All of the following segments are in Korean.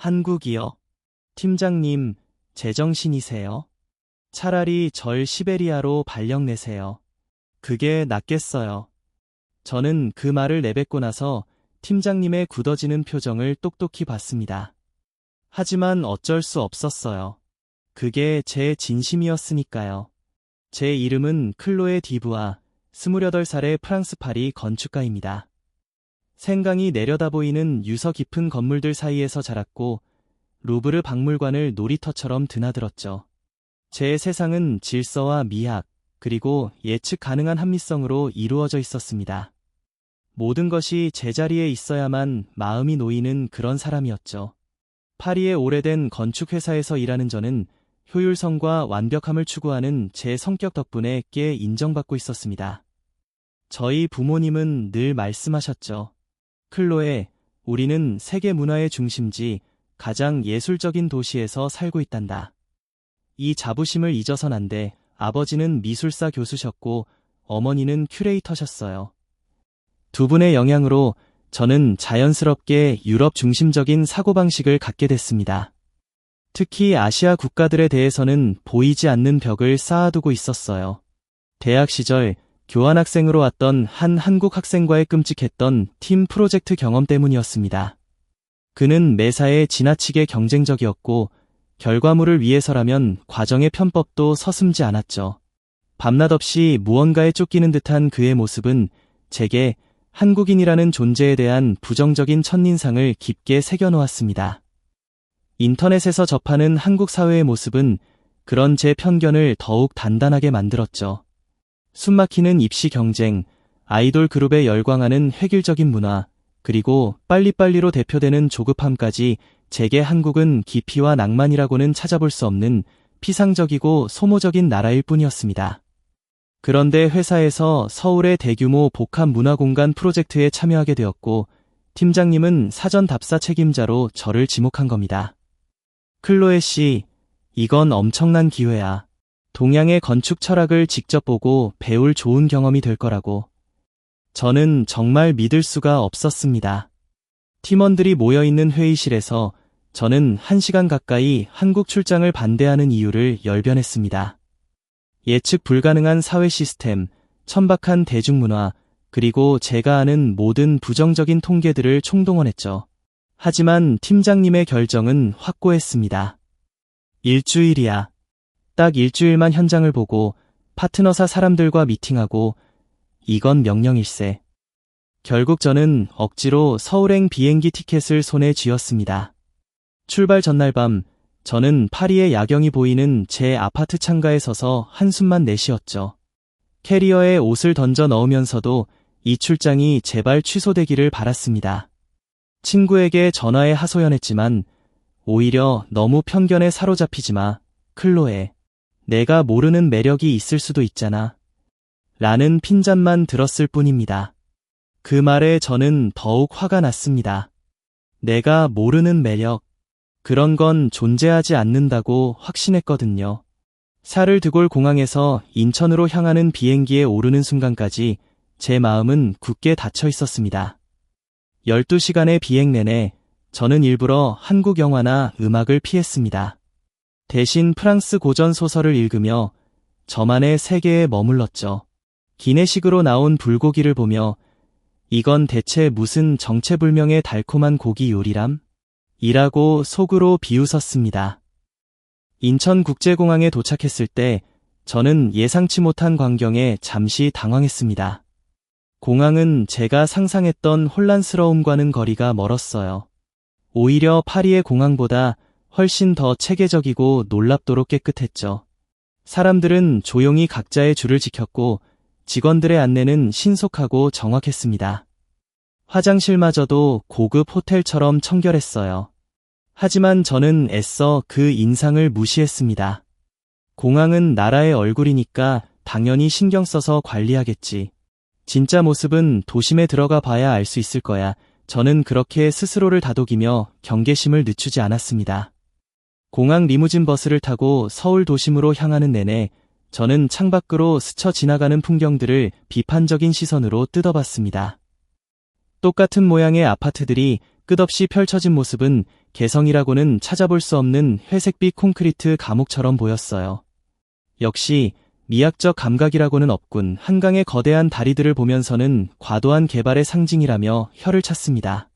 한국이요. 팀장님, 제정신이세요? 차라리 절 시베리아로 발령 내세요. 그게 낫겠어요. 저는 그 말을 내뱉고 나서 팀장님의 굳어지는 표정을 똑똑히 봤습니다. 하지만 어쩔 수 없었어요. 그게 제 진심이었으니까요. 제 이름은 클로에 디브아, 28살의 프랑스 파리 건축가입니다. 생강이 내려다 보이는 유서 깊은 건물들 사이에서 자랐고 루브르 박물관을 놀이터처럼 드나들었죠. 제 세상은 질서와 미학, 그리고 예측 가능한 합리성으로 이루어져 있었습니다. 모든 것이 제자리에 있어야만 마음이 놓이는 그런 사람이었죠. 파리의 오래된 건축회사에서 일하는 저는 효율성과 완벽함을 추구하는 제 성격 덕분에 꽤 인정받고 있었습니다. 저희 부모님은 늘 말씀하셨죠. 클로에, 우리는 세계 문화의 중심지, 가장 예술적인 도시에서 살고 있단다. 이 자부심을 잊어선 안 돼. 아버지는 미술사 교수셨고, 어머니는 큐레이터셨어요. 두 분의 영향으로 저는 자연스럽게 유럽 중심적인 사고방식을 갖게 됐습니다. 특히 아시아 국가들에 대해서는 보이지 않는 벽을 쌓아두고 있었어요. 대학 시절 교환학생으로 왔던 한 한국 학생과의 끔찍했던 팀 프로젝트 경험 때문이었습니다. 그는 매사에 지나치게 경쟁적이었고 결과물을 위해서라면 과정의 편법도 서슴지 않았죠. 밤낮 없이 무언가에 쫓기는 듯한 그의 모습은 제게 한국인이라는 존재에 대한 부정적인 첫인상을 깊게 새겨놓았습니다. 인터넷에서 접하는 한국 사회의 모습은 그런 제 편견을 더욱 단단하게 만들었죠. 숨막히는 입시 경쟁, 아이돌 그룹에 열광하는 획일적인 문화, 그리고 빨리빨리로 대표되는 조급함까지 제게 한국은 깊이와 낭만이라고는 찾아볼 수 없는 피상적이고 소모적인 나라일 뿐이었습니다. 그런데 회사에서 서울의 대규모 복합 문화공간 프로젝트에 참여하게 되었고, 팀장님은 사전 답사 책임자로 저를 지목한 겁니다. 클로에 씨, 이건 엄청난 기회야. 동양의 건축 철학을 직접 보고 배울 좋은 경험이 될 거라고. 저는 정말 믿을 수가 없었습니다. 팀원들이 모여있는 회의실에서 저는 한 시간 가까이 한국 출장을 반대하는 이유를 열변했습니다. 예측 불가능한 사회 시스템, 천박한 대중문화, 그리고 제가 아는 모든 부정적인 통계들을 총동원했죠. 하지만 팀장님의 결정은 확고했습니다. 일주일이야. 딱 일주일만 현장을 보고 파트너사 사람들과 미팅하고 이건 명령일세. 결국 저는 억지로 서울행 비행기 티켓을 손에 쥐었습니다. 출발 전날 밤 저는 파리의 야경이 보이는 제 아파트 창가에 서서 한숨만 내쉬었죠. 캐리어에 옷을 던져 넣으면서도 이 출장이 제발 취소되기를 바랐습니다. 친구에게 전화해 하소연했지만 오히려 너무 편견에 사로잡히지 마, 클로에. 내가 모르는 매력이 있을 수도 있잖아. 라는 핀잔만 들었을 뿐입니다. 그 말에 저는 더욱 화가 났습니다. 내가 모르는 매력, 그런 건 존재하지 않는다고 확신했거든요. 사를 드골 공항에서 인천으로 향하는 비행기에 오르는 순간까지 제 마음은 굳게 닫혀 있었습니다. 12시간의 비행 내내 저는 일부러 한국 영화나 음악을 피했습니다. 대신 프랑스 고전 소설을 읽으며 저만의 세계에 머물렀죠. 기내식으로 나온 불고기를 보며 이건 대체 무슨 정체불명의 달콤한 고기 요리람? 이라고 속으로 비웃었습니다. 인천국제공항에 도착했을 때 저는 예상치 못한 광경에 잠시 당황했습니다. 공항은 제가 상상했던 혼란스러움과는 거리가 멀었어요. 오히려 파리의 공항보다 훨씬 더 체계적이고 놀랍도록 깨끗했죠. 사람들은 조용히 각자의 줄을 지켰고 직원들의 안내는 신속하고 정확했습니다. 화장실마저도 고급 호텔처럼 청결했어요. 하지만 저는 애써 그 인상을 무시했습니다. 공항은 나라의 얼굴이니까 당연히 신경 써서 관리하겠지. 진짜 모습은 도심에 들어가 봐야 알 수 있을 거야. 저는 그렇게 스스로를 다독이며 경계심을 늦추지 않았습니다. 공항 리무진 버스를 타고 서울 도심으로 향하는 내내 저는 창밖으로 스쳐 지나가는 풍경들을 비판적인 시선으로 뜯어봤습니다. 똑같은 모양의 아파트들이 끝없이 펼쳐진 모습은 개성이라고는 찾아볼 수 없는 회색빛 콘크리트 감옥처럼 보였어요. 역시 미학적 감각이라고는 없군 한강의 거대한 다리들을 보면서는 과도한 개발의 상징이라며 혀를 찼습니다.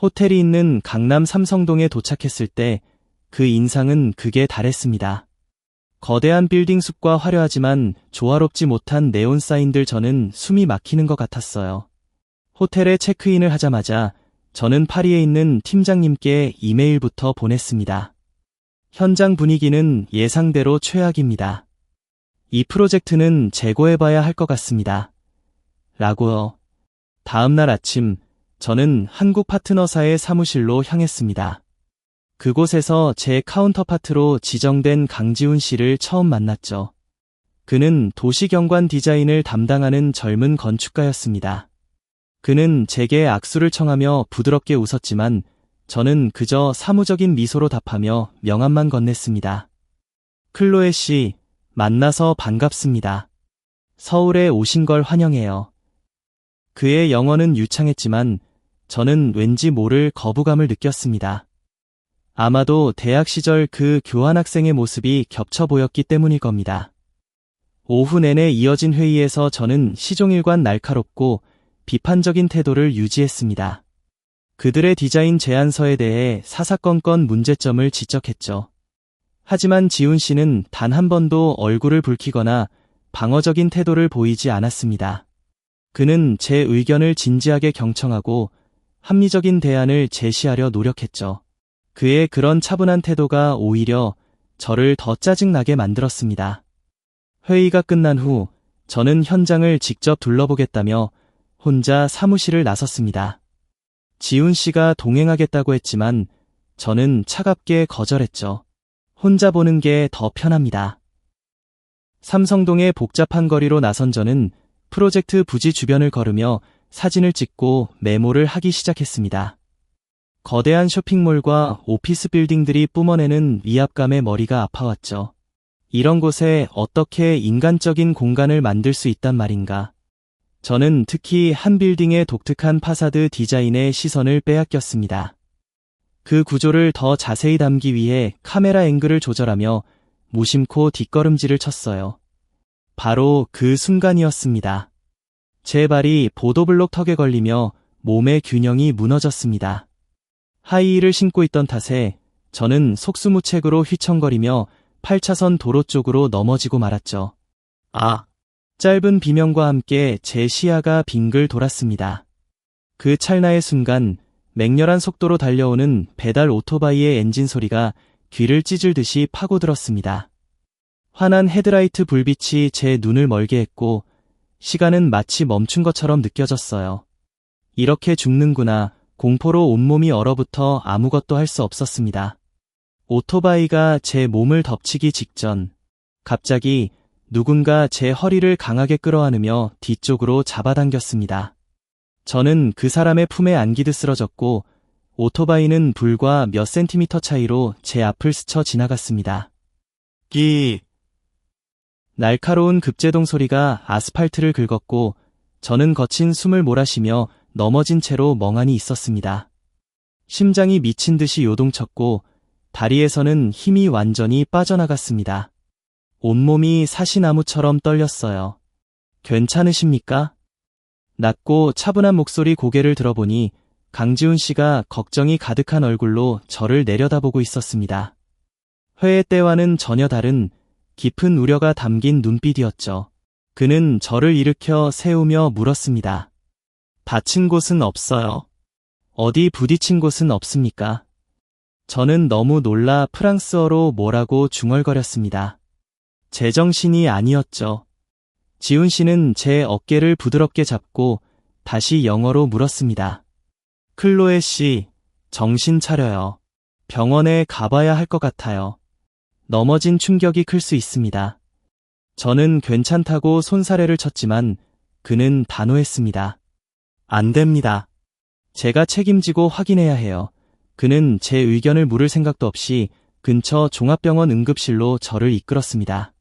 호텔이 있는 강남 삼성동에 도착했을 때 그 인상은 극에 달했습니다. 거대한 빌딩 숲과 화려하지만 조화롭지 못한 네온 사인들 저는 숨이 막히는 것 같았어요. 호텔에 체크인을 하자마자 저는 파리에 있는 팀장님께 이메일부터 보냈습니다. 현장 분위기는 예상대로 최악입니다. 이 프로젝트는 재고해봐야 할 것 같습니다. 라고요. 다음날 아침 저는 한국 파트너사의 사무실로 향했습니다. 그곳에서 제 카운터파트로 지정된 강지훈 씨를 처음 만났죠. 그는 도시경관 디자인을 담당하는 젊은 건축가였습니다. 그는 제게 악수를 청하며 부드럽게 웃었지만 저는 그저 사무적인 미소로 답하며 명함만 건넸습니다. 클로에 씨, 만나서 반갑습니다. 서울에 오신 걸 환영해요. 그의 영어는 유창했지만 저는 왠지 모를 거부감을 느꼈습니다. 아마도 대학 시절 그 교환학생의 모습이 겹쳐 보였기 때문일 겁니다. 오후 내내 이어진 회의에서 저는 시종일관 날카롭고 비판적인 태도를 유지했습니다. 그들의 디자인 제안서에 대해 사사건건 문제점을 지적했죠. 하지만 지훈 씨는 단 한 번도 얼굴을 붉히거나 방어적인 태도를 보이지 않았습니다. 그는 제 의견을 진지하게 경청하고 합리적인 대안을 제시하려 노력했죠. 그의 그런 차분한 태도가 오히려 저를 더 짜증나게 만들었습니다. 회의가 끝난 후 저는 현장을 직접 둘러보겠다며 혼자 사무실을 나섰습니다. 지훈 씨가 동행하겠다고 했지만 저는 차갑게 거절했죠. 혼자 보는 게 더 편합니다. 삼성동의 복잡한 거리로 나선 저는 프로젝트 부지 주변을 걸으며 사진을 찍고 메모를 하기 시작했습니다. 거대한 쇼핑몰과 오피스 빌딩들이 뿜어내는 위압감에 머리가 아파왔죠. 이런 곳에 어떻게 인간적인 공간을 만들 수 있단 말인가. 저는 특히 한 빌딩의 독특한 파사드 디자인에 시선을 빼앗겼습니다. 그 구조를 더 자세히 담기 위해 카메라 앵글을 조절하며 무심코 뒷걸음질을 쳤어요. 바로 그 순간이었습니다. 제 발이 보도블록 턱에 걸리며 몸의 균형이 무너졌습니다. 하이힐을 신고 있던 탓에 저는 속수무책으로 휘청거리며 8차선 도로 쪽으로 넘어지고 말았죠. 아! 짧은 비명과 함께 제 시야가 빙글 돌았습니다. 그 찰나의 순간 맹렬한 속도로 달려오는 배달 오토바이의 엔진 소리가 귀를 찢을 듯이 파고들었습니다. 환한 헤드라이트 불빛이 제 눈을 멀게 했고 시간은 마치 멈춘 것처럼 느껴졌어요. 이렇게 죽는구나. 공포로 온몸이 얼어붙어 아무것도 할 수 없었습니다. 오토바이가 제 몸을 덮치기 직전 갑자기 누군가 제 허리를 강하게 끌어안으며 뒤쪽으로 잡아당겼습니다. 저는 그 사람의 품에 안기듯 쓰러졌고 오토바이는 불과 몇 센티미터 차이로 제 앞을 스쳐 지나갔습니다. 끼 날카로운 급제동 소리가 아스팔트를 긁었고 저는 거친 숨을 몰아쉬며 넘어진 채로 멍하니 있었습니다. 심장이 미친 듯이 요동쳤고 다리에서는 힘이 완전히 빠져나갔습니다. 온몸이 사시나무처럼 떨렸어요. 괜찮으십니까? 낮고 차분한 목소리 고개를 들어보니 강지훈 씨가 걱정이 가득한 얼굴로 저를 내려다보고 있었습니다. 회의 때와는 전혀 다른 깊은 우려가 담긴 눈빛이었죠. 그는 저를 일으켜 세우며 물었습니다. 다친 곳은 없어요. 어디 부딪힌 곳은 없습니까? 저는 너무 놀라 프랑스어로 뭐라고 중얼거렸습니다. 제정신이 아니었죠. 지훈 씨는 제 어깨를 부드럽게 잡고 다시 영어로 물었습니다. 클로에 씨, 정신 차려요. 병원에 가봐야 할 것 같아요. 넘어진 충격이 클 수 있습니다. 저는 괜찮다고 손사래를 쳤지만 그는 단호했습니다. 안 됩니다. 제가 책임지고 확인해야 해요. 그는 제 의견을 물을 생각도 없이 근처 종합병원 응급실로 저를 이끌었습니다.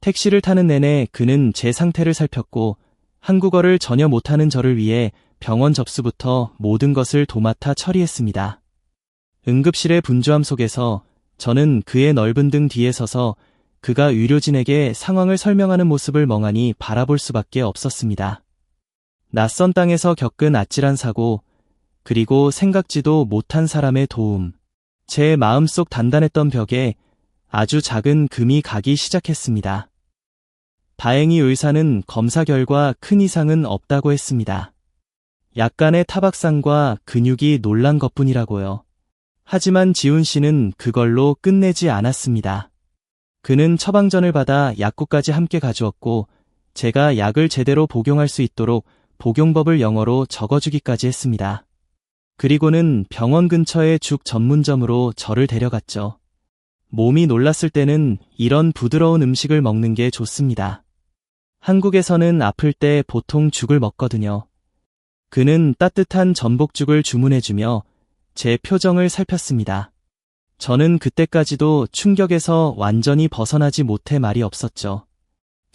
택시를 타는 내내 그는 제 상태를 살폈고 한국어를 전혀 못하는 저를 위해 병원 접수부터 모든 것을 도맡아 처리했습니다. 응급실의 분주함 속에서 저는 그의 넓은 등 뒤에 서서 그가 의료진에게 상황을 설명하는 모습을 멍하니 바라볼 수밖에 없었습니다. 낯선 땅에서 겪은 아찔한 사고, 그리고 생각지도 못한 사람의 도움. 제 마음속 단단했던 벽에 아주 작은 금이 가기 시작했습니다. 다행히 의사는 검사 결과 큰 이상은 없다고 했습니다. 약간의 타박상과 근육이 놀란 것 뿐이라고요. 하지만 지훈 씨는 그걸로 끝내지 않았습니다. 그는 처방전을 받아 약국까지 함께 가주었고 제가 약을 제대로 복용할 수 있도록 복용법을 영어로 적어주기까지 했습니다. 그리고는 병원 근처의 죽 전문점으로 저를 데려갔죠. 몸이 놀랐을 때는 이런 부드러운 음식을 먹는 게 좋습니다. 한국에서는 아플 때 보통 죽을 먹거든요. 그는 따뜻한 전복죽을 주문해주며 제 표정을 살폈습니다. 저는 그때까지도 충격에서 완전히 벗어나지 못해 말이 없었죠.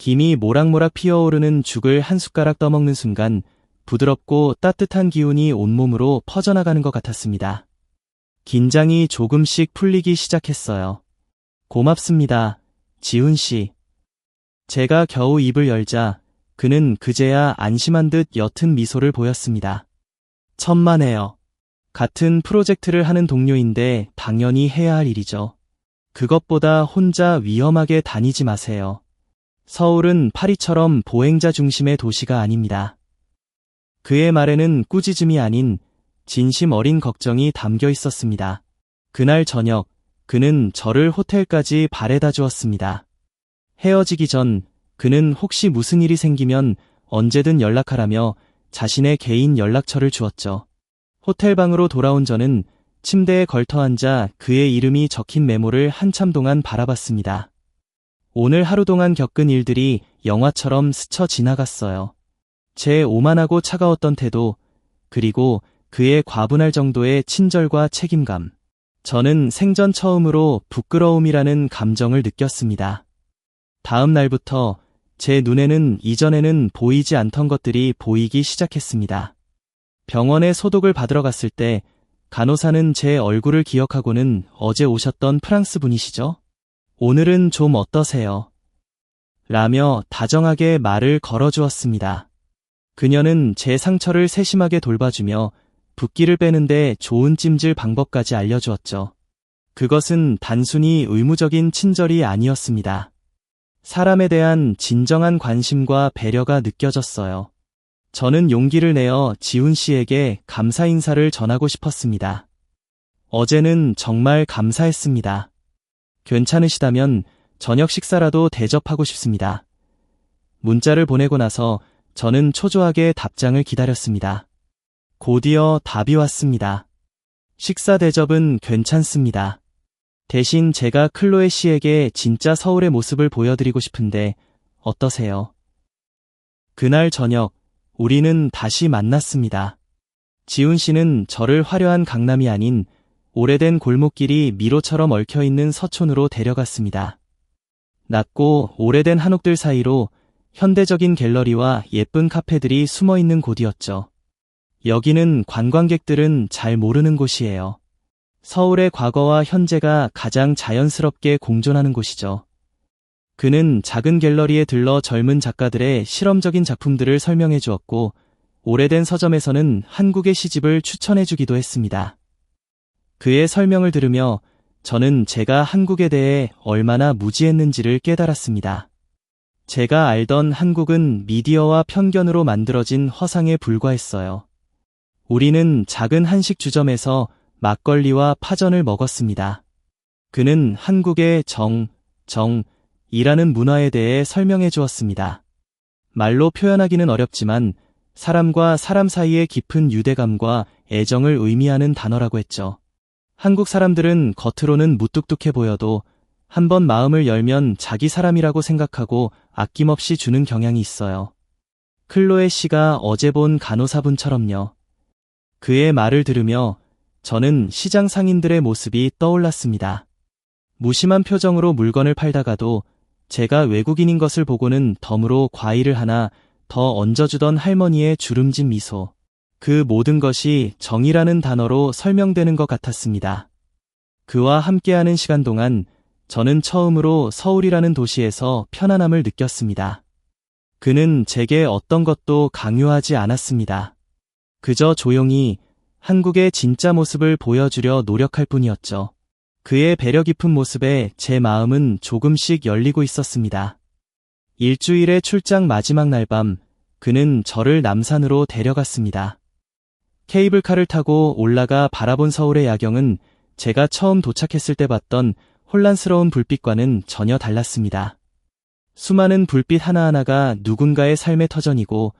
김이 모락모락 피어오르는 죽을 한 숟가락 떠먹는 순간 부드럽고 따뜻한 기운이 온몸으로 퍼져나가는 것 같았습니다. 긴장이 조금씩 풀리기 시작했어요. 고맙습니다. 지훈 씨. 제가 겨우 입을 열자 그는 그제야 안심한 듯 옅은 미소를 보였습니다. 천만에요. 같은 프로젝트를 하는 동료인데 당연히 해야 할 일이죠. 그것보다 혼자 위험하게 다니지 마세요. 서울은 파리처럼 보행자 중심의 도시가 아닙니다. 그의 말에는 꾸짖음이 아닌 진심 어린 걱정이 담겨 있었습니다. 그날 저녁, 그는 저를 호텔까지 바래다 주었습니다. 헤어지기 전, 그는 혹시 무슨 일이 생기면 언제든 연락하라며 자신의 개인 연락처를 주었죠. 호텔방으로 돌아온 저는 침대에 걸터 앉아 그의 이름이 적힌 메모를 한참 동안 바라봤습니다. 오늘 하루 동안 겪은 일들이 영화처럼 스쳐 지나갔어요. 제 오만하고 차가웠던 태도, 그리고 그의 과분할 정도의 친절과 책임감. 저는 생전 처음으로 부끄러움이라는 감정을 느꼈습니다. 다음 날부터 제 눈에는 이전에는 보이지 않던 것들이 보이기 시작했습니다. 병원에 소독을 받으러 갔을 때 간호사는 제 얼굴을 기억하고는 어제 오셨던 프랑스 분이시죠? 오늘은 좀 어떠세요? 라며 다정하게 말을 걸어주었습니다. 그녀는 제 상처를 세심하게 돌봐주며 붓기를 빼는데 좋은 찜질 방법까지 알려주었죠. 그것은 단순히 의무적인 친절이 아니었습니다. 사람에 대한 진정한 관심과 배려가 느껴졌어요. 저는 용기를 내어 지훈 씨에게 감사 인사를 전하고 싶었습니다. 어제는 정말 감사했습니다. 괜찮으시다면 저녁 식사라도 대접하고 싶습니다. 문자를 보내고 나서 저는 초조하게 답장을 기다렸습니다. 곧이어 답이 왔습니다. 식사 대접은 괜찮습니다. 대신 제가 클로에 씨에게 진짜 서울의 모습을 보여드리고 싶은데 어떠세요? 그날 저녁 우리는 다시 만났습니다. 지훈 씨는 저를 화려한 강남이 아닌 오래된 골목길이 미로처럼 얽혀있는 서촌으로 데려갔습니다. 낮고 오래된 한옥들 사이로 현대적인 갤러리와 예쁜 카페들이 숨어 있는 곳이었죠. 여기는 관광객들은 잘 모르는 곳이에요. 서울의 과거와 현재가 가장 자연스럽게 공존하는 곳이죠. 그는 작은 갤러리에 들러 젊은 작가들의 실험적인 작품들을 설명해 주었고, 오래된 서점에서는 한국의 시집을 추천해 주기도 했습니다. 그의 설명을 들으며 저는 제가 한국에 대해 얼마나 무지했는지를 깨달았습니다. 제가 알던 한국은 미디어와 편견으로 만들어진 허상에 불과했어요. 우리는 작은 한식 주점에서 막걸리와 파전을 먹었습니다. 그는 한국의 정, 정, 이라는 문화에 대해 설명해 주었습니다. 말로 표현하기는 어렵지만 사람과 사람 사이의 깊은 유대감과 애정을 의미하는 단어라고 했죠. 한국 사람들은 겉으로는 무뚝뚝해 보여도 한번 마음을 열면 자기 사람이라고 생각하고 아낌없이 주는 경향이 있어요. 클로에 씨가 어제 본 간호사분처럼요. 그의 말을 들으며 저는 시장 상인들의 모습이 떠올랐습니다. 무심한 표정으로 물건을 팔다가도 제가 외국인인 것을 보고는 덤으로 과일을 하나 더 얹어주던 할머니의 주름진 미소. 그 모든 것이 정이라는 단어로 설명되는 것 같았습니다. 그와 함께하는 시간 동안 저는 처음으로 서울이라는 도시에서 편안함을 느꼈습니다. 그는 제게 어떤 것도 강요하지 않았습니다. 그저 조용히 한국의 진짜 모습을 보여주려 노력할 뿐이었죠. 그의 배려 깊은 모습에 제 마음은 조금씩 열리고 있었습니다. 일주일의 출장 마지막 날 밤, 그는 저를 남산으로 데려갔습니다. 케이블카를 타고 올라가 바라본 서울의 야경은 제가 처음 도착했을 때 봤던 혼란스러운 불빛과는 전혀 달랐습니다. 수많은 불빛 하나하나가 누군가의 삶의 터전이고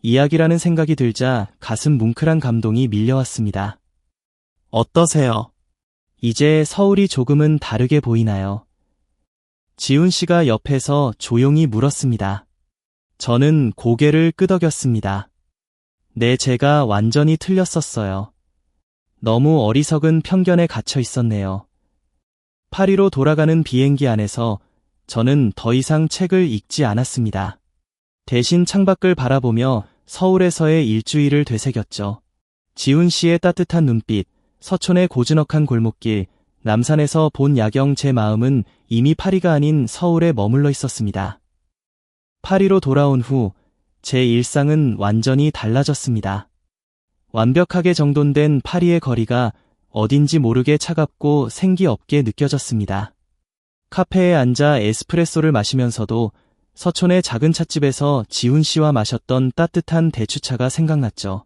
이야기라는 생각이 들자 가슴 뭉클한 감동이 밀려왔습니다. 어떠세요? 이제 서울이 조금은 다르게 보이나요? 지훈 씨가 옆에서 조용히 물었습니다. 저는 고개를 끄덕였습니다. 네, 제가 완전히 틀렸었어요. 너무 어리석은 편견에 갇혀 있었네요. 파리로 돌아가는 비행기 안에서 저는 더 이상 책을 읽지 않았습니다. 대신 창밖을 바라보며 서울에서의 일주일을 되새겼죠. 지훈 씨의 따뜻한 눈빛, 서촌의 고즈넉한 골목길, 남산에서 본 야경 제 마음은 이미 파리가 아닌 서울에 머물러 있었습니다. 파리로 돌아온 후 제 일상은 완전히 달라졌습니다. 완벽하게 정돈된 파리의 거리가 어딘지 모르게 차갑고 생기 없게 느껴졌습니다. 카페에 앉아 에스프레소를 마시면서도 서촌의 작은 찻집에서 지훈 씨와 마셨던 따뜻한 대추차가 생각났죠.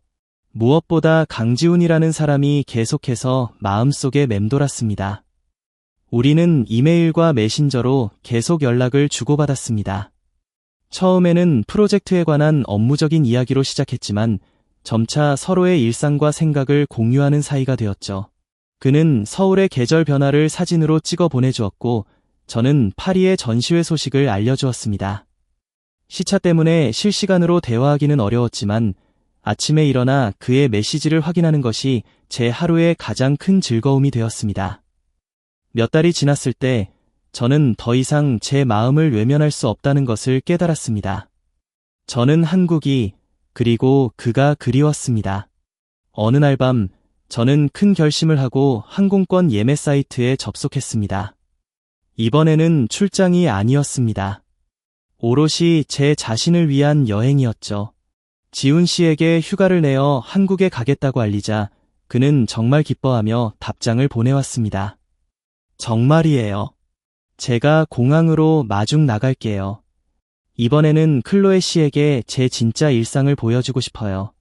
무엇보다 강지훈이라는 사람이 계속해서 마음속에 맴돌았습니다. 우리는 이메일과 메신저로 계속 연락을 주고받았습니다. 처음에는 프로젝트에 관한 업무적인 이야기로 시작했지만 점차 서로의 일상과 생각을 공유하는 사이가 되었죠. 그는 서울의 계절 변화를 사진으로 찍어 보내주었고 저는 파리의 전시회 소식을 알려주었습니다. 시차 때문에 실시간으로 대화하기는 어려웠지만 아침에 일어나 그의 메시지를 확인하는 것이 제 하루의 가장 큰 즐거움이 되었습니다. 몇 달이 지났을 때 저는 더 이상 제 마음을 외면할 수 없다는 것을 깨달았습니다. 저는 한국이 그리고 그가 그리웠습니다. 어느 날 밤 저는 큰 결심을 하고 항공권 예매 사이트에 접속했습니다. 이번에는 출장이 아니었습니다. 오롯이 제 자신을 위한 여행이었죠. 지훈 씨에게 휴가를 내어 한국에 가겠다고 알리자 그는 정말 기뻐하며 답장을 보내왔습니다. 정말이에요. 제가 공항으로 마중 나갈게요. 이번에는 클로에 씨에게 제 진짜 일상을 보여주고 싶어요.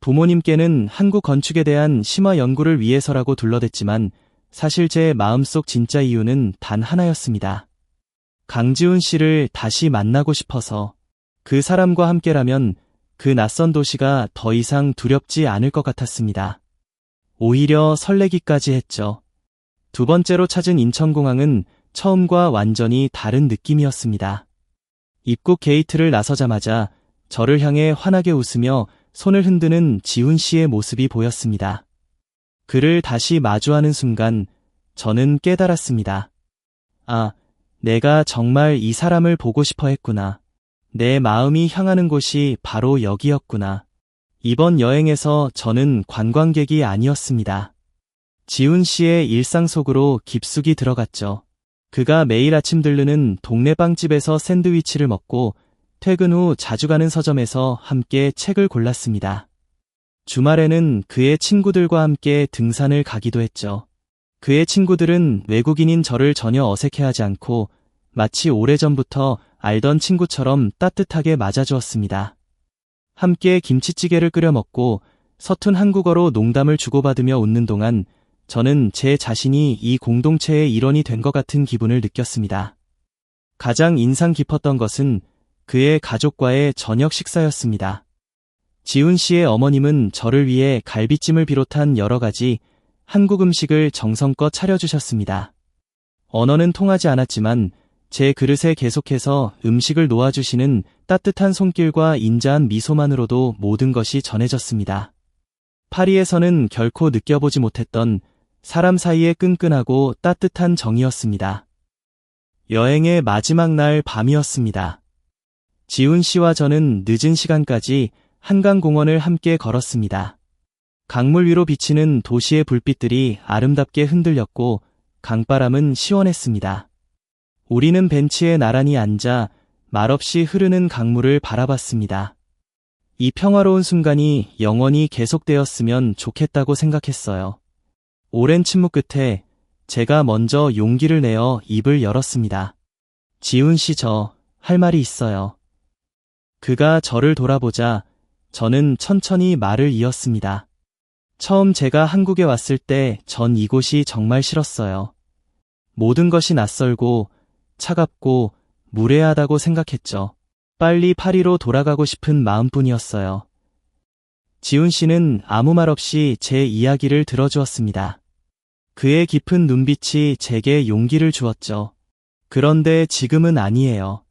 부모님께는 한국 건축에 대한 심화 연구를 위해서라고 둘러댔지만 사실 제 마음속 진짜 이유는 단 하나였습니다. 강지훈 씨를 다시 만나고 싶어서 그 사람과 함께라면 그 낯선 도시가 더 이상 두렵지 않을 것 같았습니다. 오히려 설레기까지 했죠. 두 번째로 찾은 인천공항은 처음과 완전히 다른 느낌이었습니다. 입국 게이트를 나서자마자 저를 향해 환하게 웃으며 손을 흔드는 지훈 씨의 모습이 보였습니다. 그를 다시 마주하는 순간 저는 깨달았습니다. 아, 내가 정말 이 사람을 보고 싶어 했구나. 내 마음이 향하는 곳이 바로 여기였구나. 이번 여행에서 저는 관광객이 아니었습니다. 지훈 씨의 일상 속으로 깊숙이 들어갔죠. 그가 매일 아침 들르는 동네 빵집에서 샌드위치를 먹고 퇴근 후 자주 가는 서점에서 함께 책을 골랐습니다. 주말에는 그의 친구들과 함께 등산을 가기도 했죠. 그의 친구들은 외국인인 저를 전혀 어색해하지 않고 마치 오래전부터 알던 친구처럼 따뜻하게 맞아주었습니다. 함께 김치찌개를 끓여 먹고 서툰 한국어로 농담을 주고받으며 웃는 동안 저는 제 자신이 이 공동체의 일원이 된 것 같은 기분을 느꼈습니다. 가장 인상 깊었던 것은 그의 가족과의 저녁 식사였습니다. 지훈 씨의 어머님은 저를 위해 갈비찜을 비롯한 여러 가지 한국 음식을 정성껏 차려주셨습니다. 언어는 통하지 않았지만 제 그릇에 계속해서 음식을 놓아주시는 따뜻한 손길과 인자한 미소만으로도 모든 것이 전해졌습니다. 파리에서는 결코 느껴보지 못했던 사람 사이의 끈끈하고 따뜻한 정이었습니다. 여행의 마지막 날 밤이었습니다. 지훈 씨와 저는 늦은 시간까지 한강공원을 함께 걸었습니다. 강물 위로 비치는 도시의 불빛들이 아름답게 흔들렸고 강바람은 시원했습니다. 우리는 벤치에 나란히 앉아 말없이 흐르는 강물을 바라봤습니다. 이 평화로운 순간이 영원히 계속되었으면 좋겠다고 생각했어요. 오랜 침묵 끝에 제가 먼저 용기를 내어 입을 열었습니다. 지훈 씨 저 할 말이 있어요. 그가 저를 돌아보자 저는 천천히 말을 이었습니다. 처음 제가 한국에 왔을 때 전 이곳이 정말 싫었어요. 모든 것이 낯설고 차갑고 무례하다고 생각했죠. 빨리 파리로 돌아가고 싶은 마음뿐이었어요. 지훈 씨는 아무 말 없이 제 이야기를 들어주었습니다. 그의 깊은 눈빛이 제게 용기를 주었죠. 그런데 지금은 아니에요.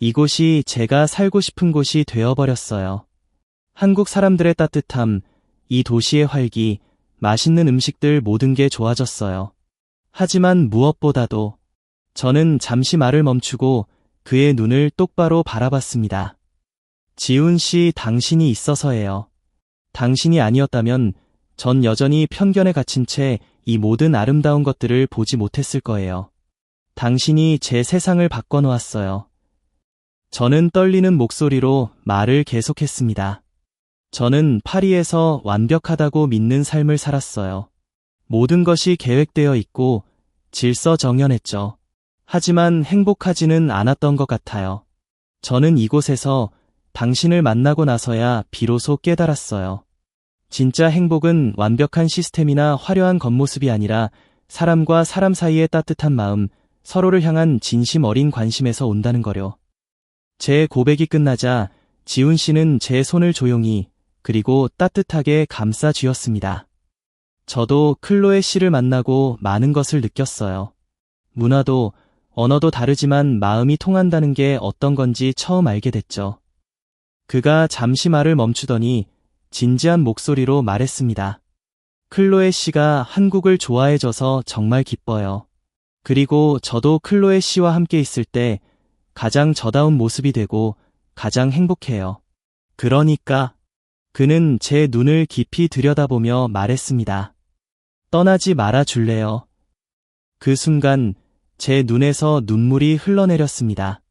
이곳이 제가 살고 싶은 곳이 되어버렸어요. 한국 사람들의 따뜻함, 이 도시의 활기, 맛있는 음식들 모든 게 좋아졌어요. 하지만 무엇보다도 저는 잠시 말을 멈추고 그의 눈을 똑바로 바라봤습니다. 지훈 씨 당신이 있어서예요. 당신이 아니었다면 전 여전히 편견에 갇힌 채 이 모든 아름다운 것들을 보지 못했을 거예요. 당신이 제 세상을 바꿔놓았어요. 저는 떨리는 목소리로 말을 계속했습니다. 저는 파리에서 완벽하다고 믿는 삶을 살았어요. 모든 것이 계획되어 있고 질서정연했죠. 하지만 행복하지는 않았던 것 같아요. 저는 이곳에서 당신을 만나고 나서야 비로소 깨달았어요. 진짜 행복은 완벽한 시스템이나 화려한 겉모습이 아니라 사람과 사람 사이의 따뜻한 마음, 서로를 향한 진심 어린 관심에서 온다는 거려. 제 고백이 끝나자 지훈 씨는 제 손을 조용히 그리고 따뜻하게 감싸 쥐었습니다. 저도 클로에 씨를 만나고 많은 것을 느꼈어요. 문화도 언어도 다르지만 마음이 통한다는 게 어떤 건지 처음 알게 됐죠. 그가 잠시 말을 멈추더니 진지한 목소리로 말했습니다. 클로에 씨가 한국을 좋아해줘서 정말 기뻐요. 그리고 저도 클로에 씨와 함께 있을 때 가장 저다운 모습이 되고 가장 행복해요. 그러니까 그는 제 눈을 깊이 들여다보며 말했습니다. 떠나지 말아 줄래요? 그 순간 제 눈에서 눈물이 흘러내렸습니다.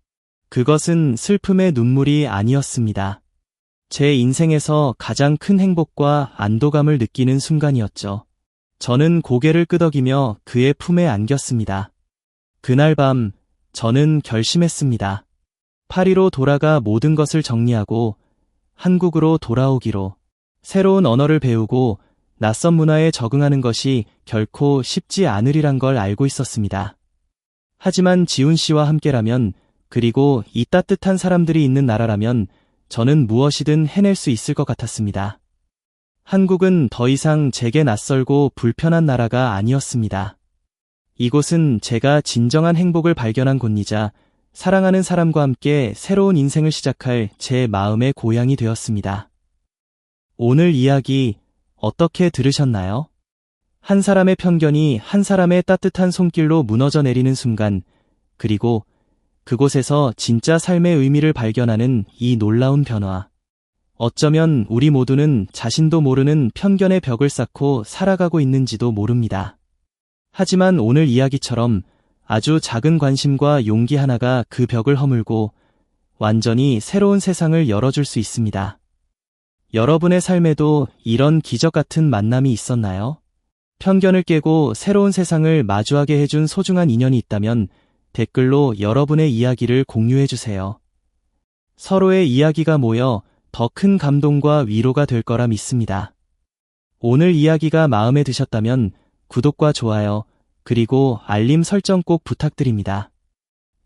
그것은 슬픔의 눈물이 아니었습니다. 제 인생에서 가장 큰 행복과 안도감을 느끼는 순간이었죠. 저는 고개를 끄덕이며 그의 품에 안겼습니다. 그날 밤 저는 결심했습니다. 파리로 돌아가 모든 것을 정리하고 한국으로 돌아오기로 새로운 언어를 배우고 낯선 문화에 적응하는 것이 결코 쉽지 않으리란 걸 알고 있었습니다. 하지만 지훈 씨와 함께라면 그리고 이 따뜻한 사람들이 있는 나라라면 저는 무엇이든 해낼 수 있을 것 같았습니다. 한국은 더 이상 제게 낯설고 불편한 나라가 아니었습니다. 이곳은 제가 진정한 행복을 발견한 곳이자 사랑하는 사람과 함께 새로운 인생을 시작할 제 마음의 고향이 되었습니다. 오늘 이야기 어떻게 들으셨나요? 한 사람의 편견이 한 사람의 따뜻한 손길로 무너져 내리는 순간, 그리고 그곳에서 진짜 삶의 의미를 발견하는 이 놀라운 변화. 어쩌면 우리 모두는 자신도 모르는 편견의 벽을 쌓고 살아가고 있는지도 모릅니다. 하지만 오늘 이야기처럼 아주 작은 관심과 용기 하나가 그 벽을 허물고 완전히 새로운 세상을 열어줄 수 있습니다. 여러분의 삶에도 이런 기적 같은 만남이 있었나요? 편견을 깨고 새로운 세상을 마주하게 해준 소중한 인연이 있다면 댓글로 여러분의 이야기를 공유해주세요. 서로의 이야기가 모여 더 큰 감동과 위로가 될 거라 믿습니다. 오늘 이야기가 마음에 드셨다면 구독과 좋아요, 그리고 알림 설정 꼭 부탁드립니다.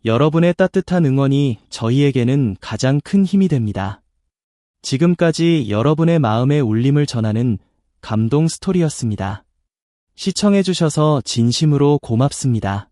여러분의 따뜻한 응원이 저희에게는 가장 큰 힘이 됩니다. 지금까지 여러분의 마음의 울림을 전하는 감동 스토리였습니다. 시청해주셔서 진심으로 고맙습니다.